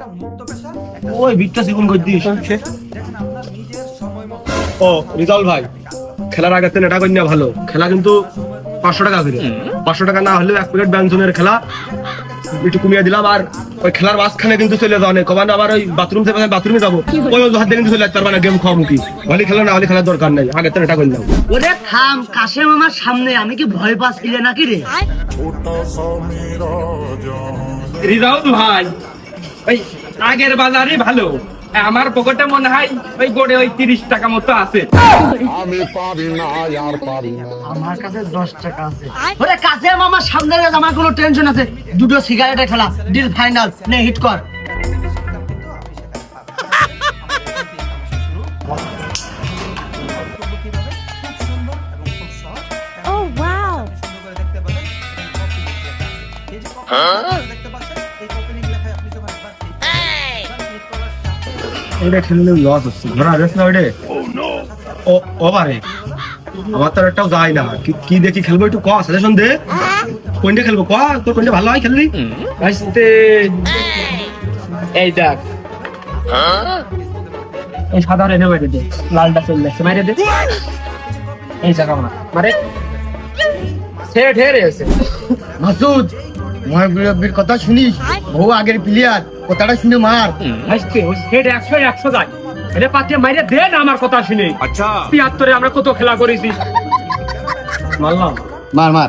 একটা মুক্ত পেশা ওই বিটটা সিকুন করে দিস। যেখানে আপনার নিজের সময় মতো। ও রিজাল ভাই খেলার আগে এটা করি না ভালো। খেলা কিন্তু পাঁচশো টাকা করে। পাঁচশো টাকা না হলেও এক প্লেট ব্যঞ্জনের খেলা একটু কমিয়ে দিলাম। আর ওই খেলার মাঝখানে কিন্তু চলে যাওয়া নেই। কমান আবার ওই বাথরুম থেকে বাথরুমে যাব। ওই হাত দিয়ে কিন্তু চলে যেতে পারবে না গেম খাওয়া মুখি। হলে খেলা না হলে খেলার দরকার নেই। আগে থেকে এটা করলাম ওরে থাম কাশেম আমার সামনে। আমি কি ভয় পাচ্ছিলে নাকি রে? রিজাউল ভাই ওই আগের বাজারে ভালো। আমার পকেটে মনে হয় ওই গোড়ে ওই তিরিশ টাকা মতো আছে। আমি পারি না আর পারি না। আমার কাছে দশ টাকা আছে। ওরে কাশেম আমার সামনে আমার কোনো টেনশন আছে দুটো সিগারেটে খেলা ডিল ফাইনাল নে হিট কর। বক্তব্য ওটা খেললে লস হচ্ছে। ধরা যাচ্ছে না ওটা ও ও পারে আমার তো একটাও যায় না। কি- দেখি খেলব একটু ক সাজেশন দে। কোনটা খেলব ক? তোর কোনটা ভালো হয় খেললি? আসতে এই দেখ। এই সাদা রেনে মেরে দে। লালটা চলে যাচ্ছে মেরে দে। এই জায়গা মারে। সেট হয়ে রয়েছে মাসুদ। মহাবীর কথা শুনিস? বহু আগের প্লেয়ার কথাটা শুনে মার। আসতে ওই একশো একশো যায়। এটা পাতে মাইরে দে না আমার কথা শুনে। আচ্ছা। তিয়াত্তরে আমরা কত খেলা করেছি। মারলাম। মার মার।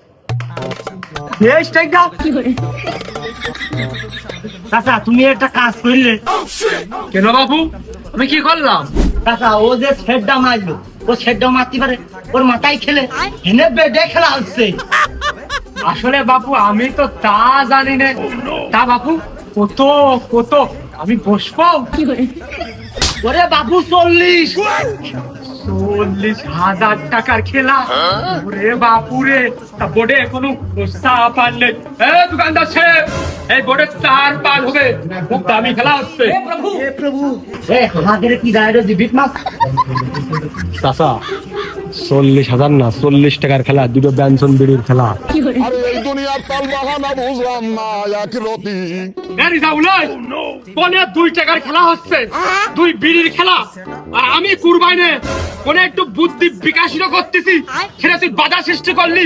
চাচা তুমি একটা কাজ করলে কেন বাবু? আমি কি করলাম? চাচা ও যে শেডটা মারলো ও শেডটা মারতে পারে ওর মাথায় খেলে হেনে বেডে খেলা হচ্ছে। আসলে বাপু আমি তো তা জানি না। তা বাপু কত কত আমি বসবো? ওরে বাপু চল্লিশ। চল্লিশ হাজার টাকার খেলা। ওরে বাপুরে তা বোর্ডে এখনও চা পান নেই। এ দোকানদার সাহেব এই বোর্ডে চার পান হবে। খুব দামি খেলা হচ্ছে। এ আমাদের কি দাঁড়িয়ে রয়েছে মাছ? চাচা চল্লিশ হাজার না চল্লিশ টাকার খেলা দুটো ব্যঞ্জন বিড়ির খেলা। দুনিয়ার তাল বাহানা বুঝলাম না এক রতি। এই, কোনে দুই টাকার খেলা হচ্ছে দুই বিড়ির খেলা। আর আমি কুরবাইনে কোনে একটু বুদ্ধি বিকাশিত করতেছি। সেটা তুই বাধা সৃষ্টি করলি।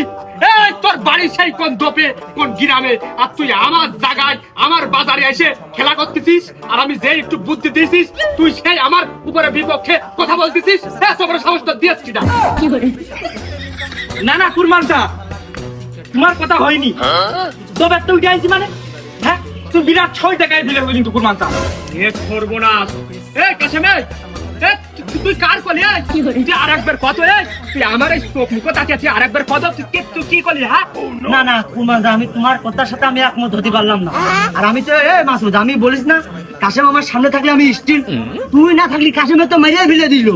এই তোর বাড়ি সেই কোন দোপে কোন গ্রামে? আর তুই আমার জায়গায় আমার বাজারে এসে খেলা করতেছিস? আর আমি যে একটু বুদ্ধি দিয়েছিস তুই সেই আমার উপরে বিপক্ষে কথা বলতেছিস। এত বড় সাহস তো দিয়েছিস না না না কুরমানটা তোমার কথা হয়নি। তবে একটা উঠে আইছি মানে? হ্যাঁ তুই বিরাট ছয় টাকায় দিলে হইলি কিন্তু কুরমানটা এ করব না এ কাশেমে এ তুই- কার কলি এ? তুই আর একবার কত এ তুই আমার এই চোখ মুখ তাকিয়ে আর একবার কত তুই কে- তুই কি করলি হ্যাঁ? না না কুমার আমি তোমার কথার সাথে আমি একমত হতে পারলাম না। আর আমি তো এ মাসুদ আমি বলিস না কাশেম আমার সামনে থাকলে আমি স্টিল তুই না থাকলি কাশেমে তো মেরে ফেলে দিল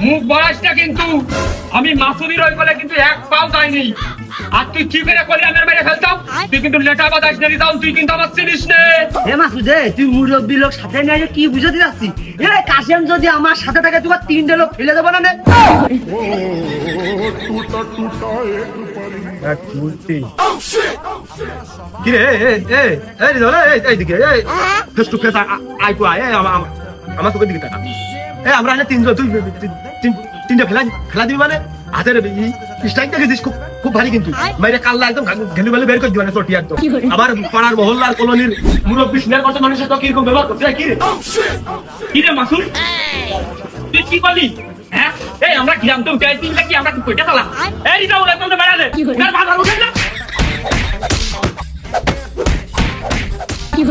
মুখ বয়সটা কিন্তু আমি মাসুদির ওই বলে কিন্তু এক পাও যায়নি আর তুই কি করে করলি আমার মেরে ফেলতাম তুই কিন্তু লেটা বাতাস না রিজাউল তুই কিন্তু আমার চিনিস নে হে মাসুদ তুই মুরব্বী লোক সাথে নিয়ে কি বুঝাতে যাচ্ছি এ কাশেম যদি আমার সাথে থাকে তুই তিনটে লোক ফেলে দেবো না নে? এক মূর্তি। কি রে এ এ এই রিজাল এই। এইদিকে এই face to face eye to eye আমার চোখের দিকে তাকা। এই, আমরা এখানে তিনজন তুই তিন- তিন- তিনটা খেলা খেলা দিবি মানে? হাতের স্ট্রাইক খুব খুব ভারী কিন্তু। মাইরে কাল্লা একদম ঘেলু ঘেলু বের করে দিবা না চটি একদম। আবার পাড়ার মহল্লার কলোনির মুরব্বী সিনিয়র কত মানুষের তো কীরকম ব্যবহার করছে কি রে? কি রে মাসুদ তুই কি করলি? হ্যাঁ? এই আমরা গ্রাম তো উঠে আসছি কি আমরা কইটা চালা এই রিজাউল একদম তো বেড়ালে তার বাধা উঠে না কি